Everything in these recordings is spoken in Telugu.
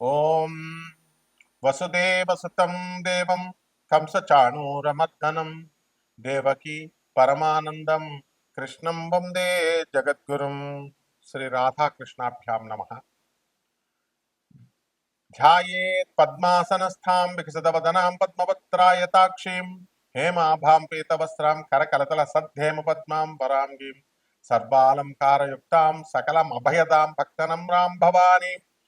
ॐ कंस देवं कंसचाणूरमर्दनं, देवकी परमानन्दं, कृष्ण वंदे जगद्गु श्रीराधाकृष्णाभ्यां नमः। ध्यायेत् पद्मासनस्थां विकसितवदनां पद्मपत्रायताक्षीं हेमाभां पीतवस्त्रां करकलतलसद्धेमपद्मां वराङ्गीं सर्वालङ्कारयुक्तां सकलमभयदां भक्तनं रां भवानीं।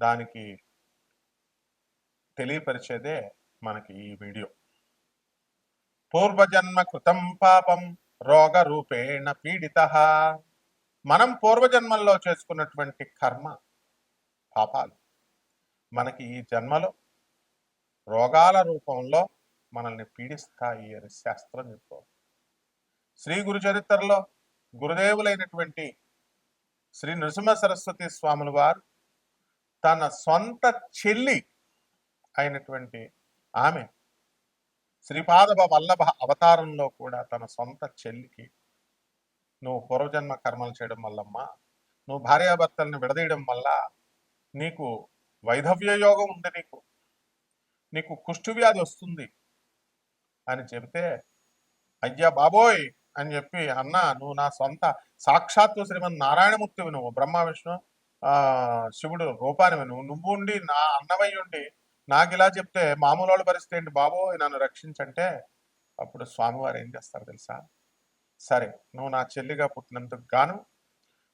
దానికి తెలియపరిచేదే మనకి ఈ వీడియో. పూర్వజన్మ కృతం పాపం రోగ రూపేణ పీడిత. మనం పూర్వజన్మల్లో చేసుకున్నటువంటి కర్మ పాపాలు. మనకి ఈ జన్మలో రోగాల రూపంలో మనల్ని పీడిస్తాయి అని శాస్త్రం చెప్పుకోవాలి శ్రీ గురు చరిత్రలో గురుదేవులైనటువంటి శ్రీ నృసింహ సరస్వతి స్వాముల వారు తన సొంత చెల్లి అయినటువంటి ఆమె శ్రీపాద వల్లభ అవతారంలో కూడా తన సొంత చెల్లికి నువ్వు పూర్వజన్మ కర్మలు చేయడం వల్లమ్మా నువ్వు భార్యాభర్తల్ని విడదీయడం వల్ల నీకు వైధవ్య యోగం ఉంది నీకు. నీకు కుష్ఠువ్యాధి వస్తుంది అని చెబితే అయ్యా బాబోయ్ అని చెప్పి అన్న నువ్వు నా సొంత సాక్షాత్తు శ్రీమన్ నారాయణమూర్తివి నువ్వు బ్రహ్మ విష్ణు శివుడు రూపాన్ని నువ్వు నువ్వు ఉండి నా అన్నమై ఉండి నాకు ఇలా చెప్తే మామూలు వాళ్ళ పరిస్థితి ఏంటి బాబో? నన్ను రక్షించంటే అప్పుడు స్వామివారు ఏం చేస్తారు తెలుసా? సరే నువ్వు నా చెల్లిగా పుట్టినందుకు గాను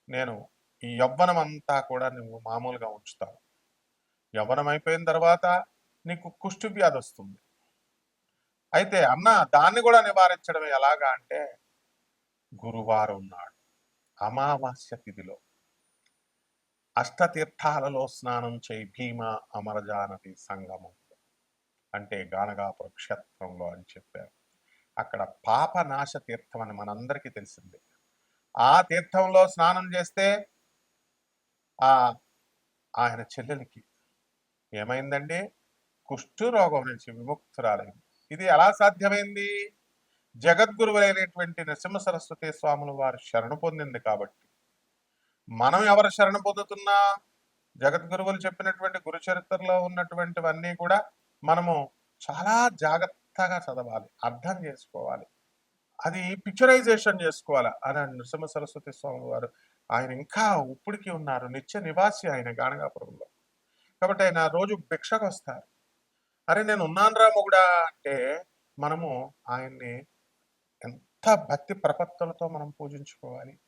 నేను ఈ యవ్వనం అంతా కూడా నువ్వు మామూలుగా ఉంచుతావు. యవ్వనం అయిపోయిన తర్వాత నీకు కుష్టి వ్యాధి వస్తుంది. అయితే అన్న దాన్ని కూడా నివారించడం ఎలాగా అంటే గురువారం నాడు అమావాస్య తిథిలో అష్టతీర్థాలలో స్నానం చేయి భీమ అమరజానది సంగమం అంటే గానగాపుర క్షేత్రంలో అని చెప్పారు. అక్కడ పాపనాశ తీర్థం అని మనందరికీ తెలిసిందే. ఆ తీర్థంలో స్నానం చేస్తే ఆ ఆయన చెల్లెలికి ఏమైందండి? కుష్ఠు రోగం నుంచి విముక్తురాలైంది. ఇది ఎలా సాధ్యమైంది? జగద్గురువులైనటువంటి నరసింహ సరస్వతి స్వాముల వారు శరణు పొందింది కాబట్టి మనం ఎవరు శరణ పొందుతున్నా జగద్గురువులు చెప్పినటువంటి గురు చరిత్రలో ఉన్నటువంటివన్నీ కూడా మనము చాలా జాగ్రత్తగా చదవాలి అర్థం చేసుకోవాలి. అది పిక్చరైజేషన్ చేసుకోవాలి. అని నృసింహ సరస్వతి స్వామి వారు ఆయన ఇంకా ఉప్పుడికి ఉన్నారు. నిత్య నివాసి ఆయన గానగాపురంలో. కాబట్టి ఆయన రోజు భిక్షకు వస్తారు. అరే నేను ఉన్నాను రా మొగుడా అంటే మనము ఆయన్ని ఎంత భక్తి ప్రపత్తులతో మనం పూజించుకోవాలి.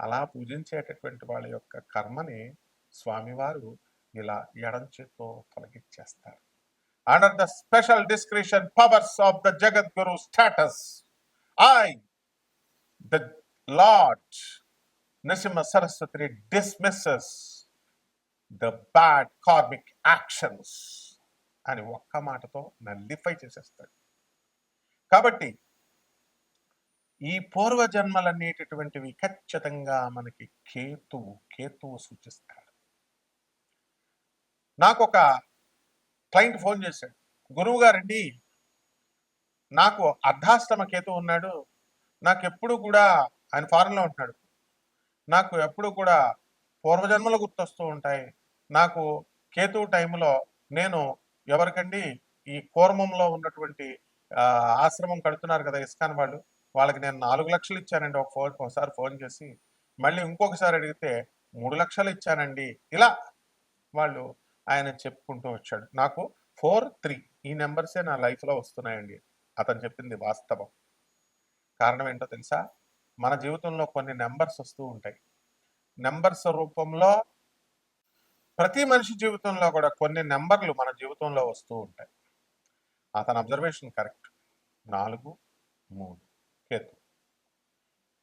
అలా పూజించేటటువంటి వాళ్ళ యొక్క కర్మని స్వామివారు ఇలా ఎడం చేత్తో తొలగించేస్తారు. Under the special description powers of the Jagadguru status I the lord Narasimha Saraswati dismisses the bad karmic actions అని ఒక్క మాటతో నల్లిఫై చేసేస్తాడు. కాబట్టి ఈ పూర్వజన్మలనేటటువంటివి ఖచ్చితంగా మనకి కేతువు కేతువు సూచిస్తాడు. నాకు ఒక క్లయింట్ ఫోన్ చేశాడు. గురువు గారండి నాకు అర్ధాశ్రమ కేతు ఉన్నాడు. నాకు ఎప్పుడు కూడా ఆయన ఫారెన్లో ఉంటున్నాడు నాకు ఎప్పుడు కూడా పూర్వజన్మలు గుర్తొస్తూ ఉంటాయి. నాకు కేతు టైంలో నేను ఎవరికండి ఈ కూర్మంలో ఉన్నటువంటి ఆశ్రమం కడుతున్నారు కదా ఇస్కాన్ వాళ్ళు. వాళ్ళకి నేను నాలుగు లక్షలు ఇచ్చానండి ఒక ఫోన్ ఒకసారి ఫోన్ చేసి. మళ్ళీ ఇంకొకసారి అడిగితే మూడు లక్షలు ఇచ్చానండి. ఇలా వాళ్ళు ఆయన చెప్పుకుంటూ వచ్చాడు. నాకు ఫోర్ త్రీ ఈ నెంబర్సే నా లైఫ్లో వస్తున్నాయండి. అతను చెప్పింది వాస్తవం. కారణం ఏంటో తెలుసా? మన జీవితంలో కొన్ని నెంబర్స్ వస్తూ ఉంటాయి. నెంబర్స్ రూపంలో ప్రతి మనిషి జీవితంలో కూడా కొన్ని నెంబర్లు మన జీవితంలో వస్తూ ఉంటాయి. అతని అబ్జర్వేషన్ కరెక్ట్. నాలుగు మూడు. కేతు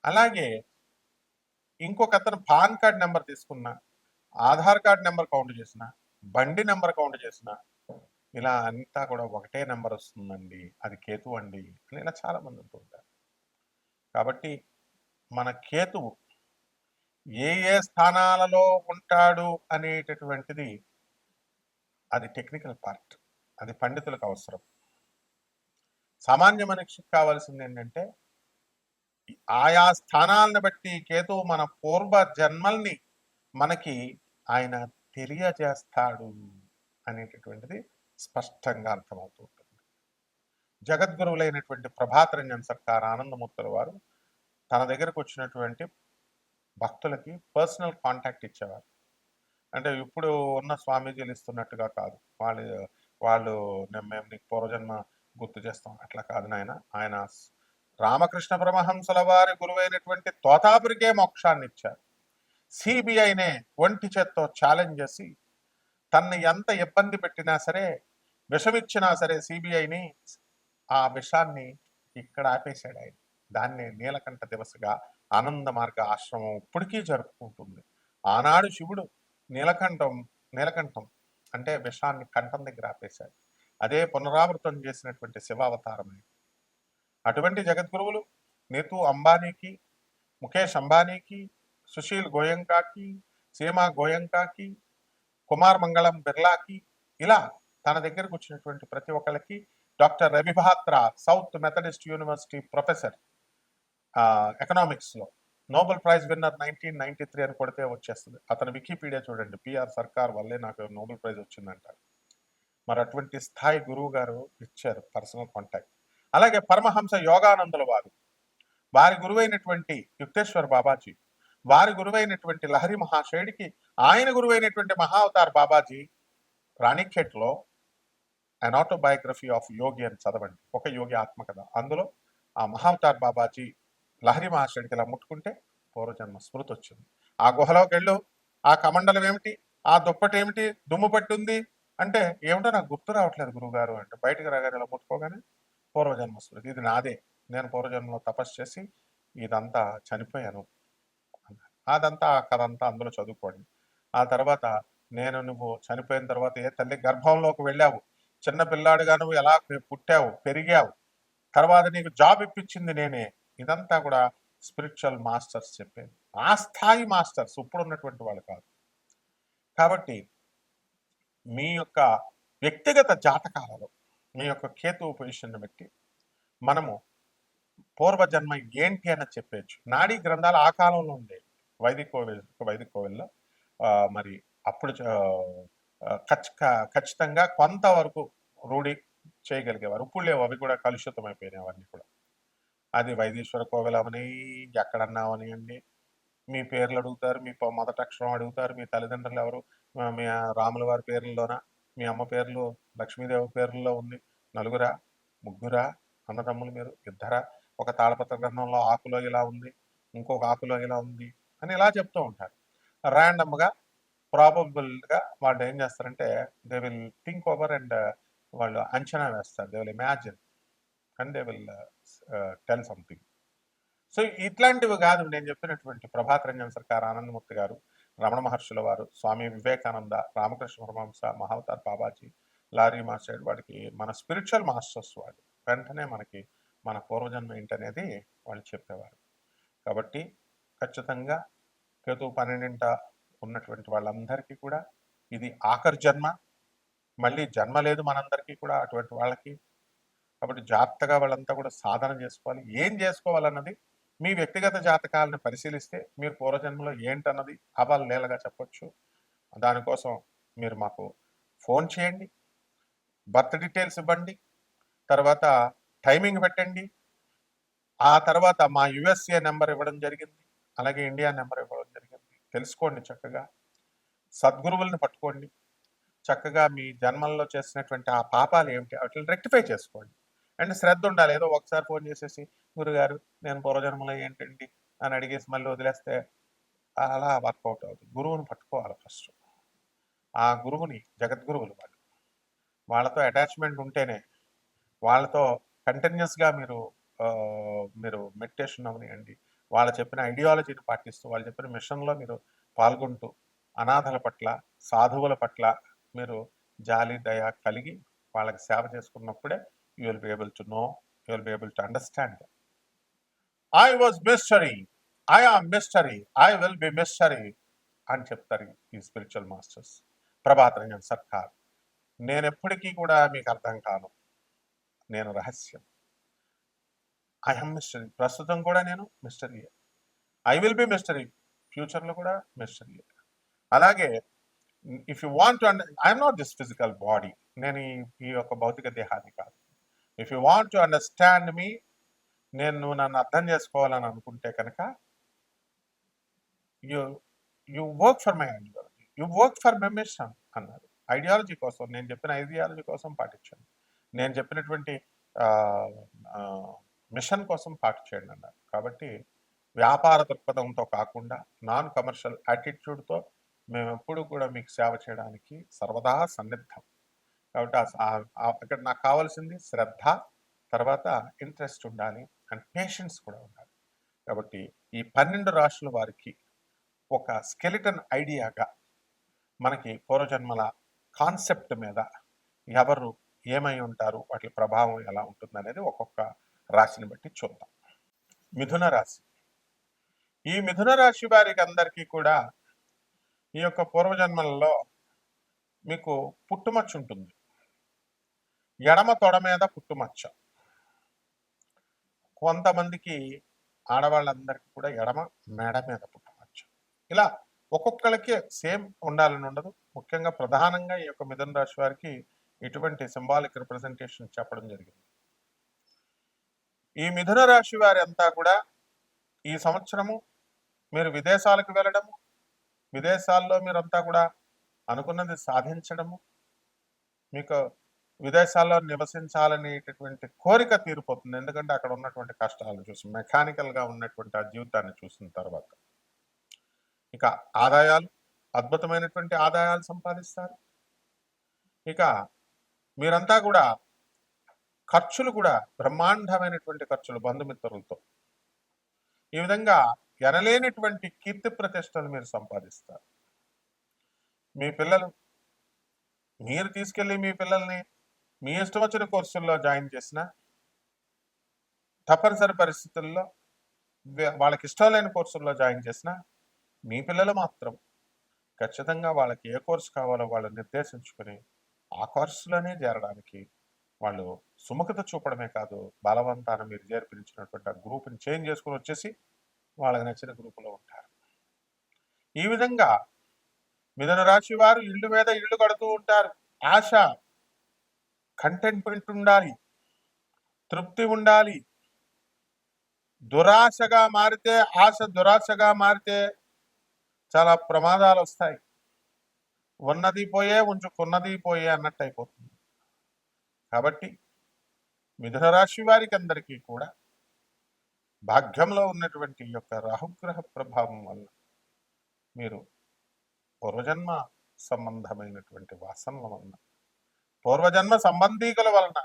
అలాగే ఇంకొక అతను పాన్ కార్డ్ నెంబర్ తీసుకున్న ఆధార్ కార్డ్ నెంబర్ కౌంట్ చేసిన బండి నెంబర్ కౌంట్ చేసిన ఇలా అంతా కూడా ఒకటే నెంబర్ వస్తుందండి అది కేతు అండి అని ఇలా చాలా మంది ఉంటారు. కాబట్టి మన కేతువు ఏ ఏ స్థానాలలో ఉంటాడు అనేటటువంటిది అది టెక్నికల్ పార్ట్ అది పండితులకు అవసరం. సామాన్య మనిషికి కావాల్సింది ఏంటంటే ఆయా స్థానాలను బట్టి కేతు మన పూర్వ జన్మల్ని మనకి ఆయన తెలియజేస్తాడు అనేటటువంటిది స్పష్టంగా అర్థమవుతూ ఉంటుంది జగద్గురువులైనటువంటి ప్రభాతరంజన్ సర్కార్ ఆనందమూర్తుల వారు తన దగ్గరకు వచ్చినటువంటి భక్తులకి పర్సనల్ కాంటాక్ట్ ఇచ్చేవారు. అంటే ఇప్పుడు ఉన్న స్వామీజీలు ఇస్తున్నట్టుగా కాదు. వాళ్ళు వాళ్ళు మేము నీకు పూర్వజన్మ గుర్తు చేస్తాం. అట్లా కాదు నాయన. ఆయన రామకృష్ణ పరమహంసుల వారి గురువైనటువంటి తోతాపురికే మోక్షాన్ని ఇచ్చారు సిబిఐనే ఒంటి చేత్తో ఛాలెంజ్ చేసి తన్ని ఎంత ఇబ్బంది పెట్టినా సరే విషమిచ్చినా సరే సిబిఐని ఆ విషాన్ని ఇక్కడ ఆపేశాడు ఆయన. దాన్ని నీలకంఠ దివసగా ఆనంద మార్గ ఆశ్రమం ఇప్పటికీ జరుపుకుంటుంది. ఆనాడు శివుడు నీలకంఠం నీలకంఠం అంటే విషాన్ని కంఠం దగ్గర ఆపేశాడు. అదే పునరావృతం చేసినటువంటి శివావతారమే అటువంటి జగద్గురువులు నీతు అంబానీకి ముఖేష్ అంబానీకి సుశీల్ గోయంకాకి సీమా గోయంకాకి కుమార్ మంగళం బిర్లాకి ఇలా తన దగ్గరకు వచ్చినటువంటి ప్రతి ఒక్కరికి doctor Ravi Batra south methodist university professor ఎకనామిక్స్లో. Nobel prize winner nineteen ninety three అని కొడితే వచ్చేస్తుంది. అతను వికీపీడియా చూడండి. పిఆర్ సర్కార్ వల్లే నాకు నోబెల్ ప్రైజ్ వచ్చిందంటారు మరి అటువంటి స్థాయి గురువు గారు ఇచ్చారు పర్సనల్ కాంటాక్ట్. అలాగే పరమహంస యోగానందుల వారు. వారి గురువైనటువంటి యుక్తేశ్వర్ బాబాజీ వారి గురువైనటువంటి లహరి మహాశయుడికి ఆయన గురువైనటువంటి మహావతార్ బాబాజీ రాణిఖేట్లో అన్ ఆటోబయోగ్రఫీ ఆఫ్ యోగి అని చదవండి. ఒక యోగి ఆత్మకథ. అందులో ఆ మహావతార్ బాబాజీ లహరి మహాశయుడికి ఇలా ముట్టుకుంటే పూర్వజన్మ స్మృతి వచ్చింది ఆ గుహలోకి వెళ్ళు. ఆ కమండలం ఏమిటి? ఆ దుప్పటి ఏమిటి? దుమ్ము పట్టి ఉంది అంటే ఏమిటో నాకు గుర్తు రావట్లేదు గురువుగారు అంటే బయటకు రాగానే ఇలా ముట్టుకోగానే పూర్వజన్మ స్మృతి ఇది నాదే. నేను పూర్వజన్మలో తపస్సు చేసి ఇదంతా చనిపోయాను అదంతా ఆ కథ అంతా అందులో చదువుకోండి. ఆ తర్వాత నేను నువ్వు చనిపోయిన తర్వాత ఏ తల్లి గర్భంలోకి వెళ్ళావు? చిన్న పిల్లాడుగా నువ్వు ఎలా పుట్టావు? పెరిగావు? తర్వాత నీకు జాబ్ ఇప్పించింది నేనే. ఇదంతా కూడా స్పిరిచువల్ మాస్టర్స్ చెప్పేది. ఆ స్థాయి మాస్టర్స్ ఇప్పుడు ఉన్నటువంటి వాళ్ళు కాదు. కాబట్టి మీ యొక్క వ్యక్తిగత జాతకాలలో మీ యొక్క కేతు పొజిషన్ని బట్టి మనము పూర్వజన్మ ఏంటి అని చెప్పేయచ్చు. నాడీ గ్రంథాలు ఆ కాలంలో ఉండేవి వైదిక కోవిల్ వైదిక కోవిల్లో మరి అప్పుడు చ- ఖచ్చితంగా కొంతవరకు రూఢి చేయగలిగేవారు. ఇప్పుడు లేవు అవి కూడా కలుషితం అయిపోయినాయి అవన్నీ కూడా. అది వైదీశ్వర కోవిల్ అవని ఎక్కడన్నా అవనియండి మీ పేర్లు అడుగుతారు మీ మొదట అక్షరం అడుగుతారు మీ తల్లిదండ్రులు ఎవరు మీ రాముల వారి పేర్లలోన? మీ అమ్మ పేర్లు లక్ష్మీదేవి పేర్లలో ఉంది నలుగురా ముగ్గురా అన్నదమ్ములు మీరు ఇద్దరా? ఒక తాళపత్ర గ్రంథంలో ఆకులో ఇలా ఉంది ఇంకొక ఆకులో ఇలా ఉంది అని ఇలా చెప్తూ ఉంటారు. ర్యాండమ్గా ప్రాబబుల్గా వాళ్ళు ఏం చేస్తారంటే they will think over and వాళ్ళు అంచనా వేస్తారు. They will imagine and they will tell something so ఇట్లాంటివి కాదు. నేను చెప్పినటువంటి ప్రభాత్ రంజన్ సర్కార్ ఆనందమూర్తి గారు రమణ మహర్షుల వారు స్వామి వివేకానంద రామకృష్ణ పరమహంస మహావతార్ బాబాజీ లారీ మాస్టర్ వాడికి మన స్పిరిచువల్ మాస్టర్స్ వాళ్ళు. వెంటనే మనకి మన పూర్వజన్మ ఏంటనేది వాళ్ళు చెప్పేవారు. కాబట్టి ఖచ్చితంగా కేతు పన్నెండింట ఉన్నటువంటి వాళ్ళందరికీ కూడా ఇది ఆఖరి జన్మ. మళ్ళీ జన్మ లేదు మనందరికీ కూడా అటువంటి వాళ్ళకి. కాబట్టి జాగ్రత్తగా వాళ్ళంతా కూడా సాధన చేసుకోవాలి. ఏం చేసుకోవాలన్నది మీ వ్యక్తిగత జాతకాలను పరిశీలిస్తే మీరు పూర్వజన్మలో ఏంటన్నది అవాలు నేలగా చెప్పొచ్చు. దానికోసం మీరు మాకు ఫోన్ చేయండి. బర్త్ డీటెయిల్స్ ఇవ్వండి. తర్వాత టైమింగ్ పెట్టండి. ఆ తర్వాత మా యుఎస్ఏ నెంబర్ ఇవ్వడం జరిగింది. అలాగే ఇండియా నెంబర్ ఇవ్వడం జరిగింది. తెలుసుకోండి చక్కగా. సద్గురువుల్ని పట్టుకోండి. చక్కగా మీ జన్మల్లో చేసినటువంటి ఆ పాపాలు ఏమిటి? వాటిని రెక్టిఫై చేసుకోండి. అండ్ శ్రద్ధ ఉండాలి. ఏదో ఒకసారి ఫోన్ చేసేసి గురుగారు నేను పూర్వజన్మలో ఏంటండి? అని అడిగేసి మళ్ళీ వదిలేస్తే అలా వర్కౌట్ అవుతుంది. గురువుని పట్టుకోవాలి ఫస్ట్. ఆ గురువుని జగద్గురువులు వాళ్ళు. వాళ్ళతో అటాచ్మెంట్ ఉంటేనే వాళ్ళతో కంటిన్యూస్గా మీరు మీరు మెడిటేషన్ అవనియండి వాళ్ళు చెప్పిన ఐడియాలజీని పాటిస్తూ వాళ్ళు చెప్పిన మిషన్లో మీరు పాల్గొంటూ అనాథల పట్ల సాధువుల పట్ల మీరు జాలి దయ కలిగి వాళ్ళకి సేవ చేసుకున్నప్పుడే you will be able to know you will be able to understand I was mystery I am mystery I will be mystery అని చెప్తారు ఈ స్పిరిచువల్ మాస్టర్స్ ప్రభాత్ రంజన్ సర్కార్ నేను ఎప్పటికీ కూడా మీకు అర్థం కాను. నేను రహస్యం. ఐ హమ్ మిస్టరీ ప్రస్తుతం కూడా నేను mystery I will be mystery ఫ్యూచర్లో కూడా మిస్టరీ అలాగే if you want to under I'm not this physical body నేను ఈ ఈ యొక్క భౌతిక దేహాన్ని కాదు. If you want to understand మీ నేను నువ్వు నన్ను అర్థం చేసుకోవాలని అనుకుంటే కనుక you you work for my ideology you work for my mission అన్నారు ఐడియాలజీ కోసం నేను చెప్పిన ఐడియాలజీ కోసం పాటించండి. నేను చెప్పినటువంటి మిషన్ కోసం పాటు అన్నారు కాబట్టి వ్యాపార దృక్పథంతో కాకుండా నాన్ కమర్షియల్ యాటిట్యూడ్తో మేము ఎప్పుడు కూడా మీకు సేవ చేయడానికి సర్వదా సన్నిద్ధం. కాబట్టి అక్కడ నాకు కావాల్సింది శ్రద్ధ తర్వాత ఇంట్రెస్ట్ ఉండాలి అండ్ పేషెన్స్ కూడా ఉండాలి. కాబట్టి ఈ పన్నెండు రాశుల వారికి ఒక స్కెలిటన్ ఐడియాగా మనకి పూర్వజన్మల కాన్సెప్ట్ మీద ఎవరు ఏమై ఉంటారు వాటి ప్రభావం ఎలా ఉంటుంది అనేది ఒక్కొక్క రాశిని బట్టి చూద్దాం. మిథున రాశి. ఈ మిథున రాశి వారికి అందరికీ కూడా ఈ యొక్క పూర్వజన్మలలో మీకు పుట్టుమచ్చ ఉంటుంది ఎడమ తొడ మీద పుట్టుమచ్చ. కొంతమందికి ఆడవాళ్ళందరికీ కూడా ఎడమ మెడ మీద పుట్టవచ్చు. ఇలా ఒక్కొక్కరికి సేమ్ ఉండాలని ఉండదు. ముఖ్యంగా ప్రధానంగా ఈ యొక్క మిథున రాశి వారికి ఇటువంటి సింబాలిక్ రిప్రజెంటేషన్ చెప్పడం జరిగింది. ఈ మిథున రాశి వారి అంతా కూడా ఈ సంవత్సరము మీరు విదేశాలకు వెళ్ళడము విదేశాల్లో మీరంతా కూడా అనుకున్నది సాధించడము మీకు విదేశాల్లో నివసించాలనేటటువంటి కోరిక తీరిపోతుంది. ఎందుకంటే అక్కడ ఉన్నటువంటి కష్టాలను చూసి మెకానికల్గా ఉన్నటువంటి ఆ జీవితాన్ని చూసిన తర్వాత. ఇక ఆదాయాలు అద్భుతమైనటువంటి ఆదాయాలు సంపాదిస్తారు. ఇక మీరంతా కూడా ఖర్చులు కూడా బ్రహ్మాండమైనటువంటి ఖర్చులు బంధుమిత్రులతో. ఈ విధంగా ఎనలేనిటువంటి కీర్తి ప్రతిష్టలు మీరు సంపాదిస్తారు. మీ పిల్లలు మీరు తీసుకెళ్ళి మీ పిల్లల్ని మీ ఇష్టం వచ్చిన కోర్సుల్లో జాయిన్ చేసిన తప్పనిసరి పరిస్థితుల్లో వాళ్ళకి ఇష్టం లేని కోర్సుల్లో జాయిన్ చేసిన మీ పిల్లలు మాత్రం ఖచ్చితంగా వాళ్ళకి ఏ కోర్సు కావాలో వాళ్ళు నిర్దేశించుకుని ఆ కోర్సులోనే చేరడానికి వాళ్ళు సుముఖత చూపడమే కాదు బలవంతాన మీరు చేర్పించినటువంటి ఆ గ్రూప్ని చేంజ్ చేసుకుని వచ్చేసి వాళ్ళకి నచ్చిన గ్రూపులో ఉంటారు. ఈ విధంగా మిథున రాశి వారు ఇల్లు మీద ఇల్లు కడుతూ ఉంటారు. ఆశ కంటెంట్మెంట్ ఉండాలి తృప్తి ఉండాలి. దురాశగా మారితే ఆశ దురాశగా మారితే చాలా ప్రమాదాలు వస్తాయి. ఉన్నది పోయే ఉంచుకున్నది పోయే అన్నట్టు అయిపోతుంది. కాబట్టి మిథున రాశి వారికి అందరికీ కూడా భాగ్యంలో ఉన్నటువంటి యొక్క రాహుగ్రహ ప్రభావం వల్ల మీరు పూర్వజన్మ సంబంధమైనటువంటి వాసనల వలన పూర్వజన్మ సంబంధీకుల వలన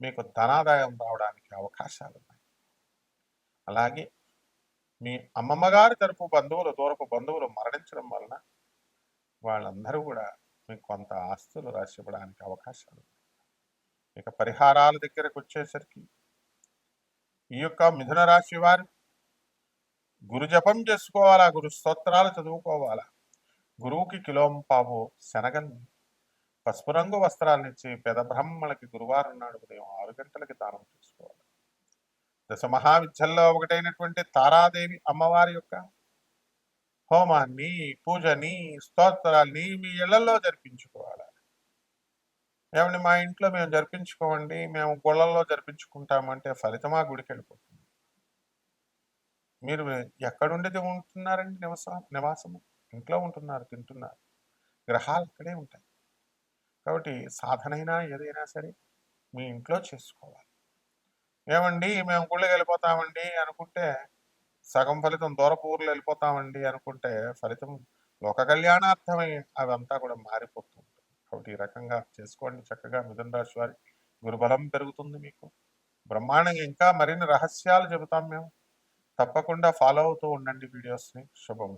మీకు ధనాదాయం రావడానికి అవకాశాలు ఉన్నాయి అలాగే మీ అమ్మమ్మగారి తరపు బంధువులు దూరపు బంధువులు మరణించడం వలన వాళ్ళందరూ కూడా మీకు కొంత ఆస్తులు రాసి ఇవ్వడానికి అవకాశాలు ఉన్నాయి ఇక పరిహారాల దగ్గరకు వచ్చేసరికి ఈ యొక్క మిథున రాశి వారు గురు జపం చేసుకోవాలా? గురు స్తోత్రాలు చదువుకోవాలా? గురువుకి కిలోంపావు శనగల్ని పసుపు రంగు వస్త్రాలను ఇచ్చి పెద బ్రహ్మలకి గురువారం నాడు ఉదయం ఆరు గంటలకి దానం చేసుకోవాలి. దశ మహావిద్యల్లో ఒకటైనటువంటి తారాదేవి అమ్మవారి యొక్క హోమాన్ని పూజని స్తోత్రాల్ని మీ ఇళ్ళలో జరిపించుకోవాలి. ఏమండి మా ఇంట్లో మేము జరిపించుకోమండి మేము గుళ్ళల్లో జరిపించుకుంటామంటే ఫలితమా గుడికి వెళ్ళిపోతుంది. మీరు ఎక్కడుండేది ఉంటున్నారండి నివస నివాసము? ఇంట్లో ఉంటున్నారు తింటున్నారు. గ్రహాలు అక్కడే ఉంటాయి. కాబట్టి సాధనైనా ఏదైనా సరే మీ ఇంట్లో చేసుకోవాలి. ఏమండి మేము గుళ్ళకి వెళ్ళిపోతామండి అనుకుంటే సగం ఫలితం దూరపు ఊర్లు వెళ్ళిపోతామండి అనుకుంటే ఫలితం లోక కళ్యాణార్థమై అవంతా కూడా మారిపోతుంది కాబట్టి ఈ రకంగా చేసుకోండి చక్కగా మిథున రాశి వారి గురుబలం పెరుగుతుంది మీకు. బ్రహ్మాండంగా ఇంకా మరిన్ని రహస్యాలు చెబుతాం మేము. తప్పకుండా ఫాలో అవుతూ ఉండండి వీడియోస్ని శుభం